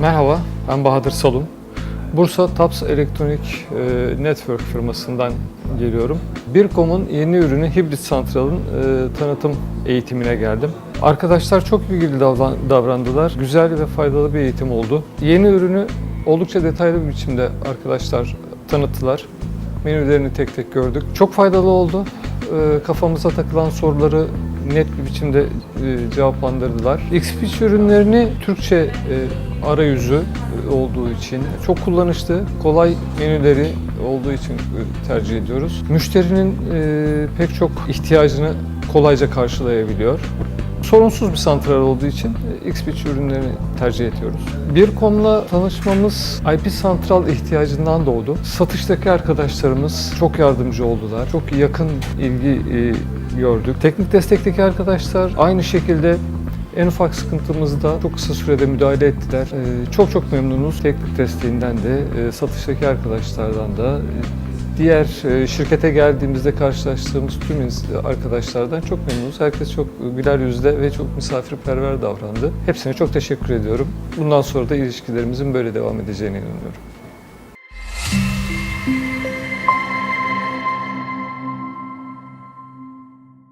Merhaba, ben Bahadır Salun. Bursa TAPS Elektronik e, Network firmasından geliyorum. Birkom'un yeni ürünü hibrit santralın e, tanıtım eğitimine geldim. Arkadaşlar çok bilgili davran- davrandılar. Güzel ve faydalı bir eğitim oldu. Yeni ürünü oldukça detaylı bir biçimde arkadaşlar tanıttılar. Menülerini tek tek gördük. Çok faydalı oldu. E, Kafamıza takılan soruları net bir biçimde e, cevaplandırdılar. XP ürünlerini Türkçe e, arayüzü e, olduğu için çok kullanışlı, kolay menüleri olduğu için tercih ediyoruz. Müşterinin pek çok ihtiyacını kolayca karşılayabiliyor. Sorunsuz bir santral olduğu için e, XP ürünlerini tercih ediyoruz. Birkom'la tanışmamız IP santral ihtiyacından doğdu. Satıştaki arkadaşlarımız çok yardımcı oldular. Çok yakın ilgi e, gördük. Teknik destekteki arkadaşlar aynı şekilde en ufak sıkıntımızda çok kısa sürede müdahale ettiler. E, Çok çok memnunuz. Teknik desteğinden de, satıştaki arkadaşlardan da, diğer e, şirkete geldiğimizde karşılaştığımız tüm arkadaşlardan çok memnunuz. Herkes çok güler yüzle ve çok misafirperver davrandı. Hepsine çok teşekkür ediyorum. Bundan sonra da ilişkilerimizin böyle devam edeceğine inanıyorum.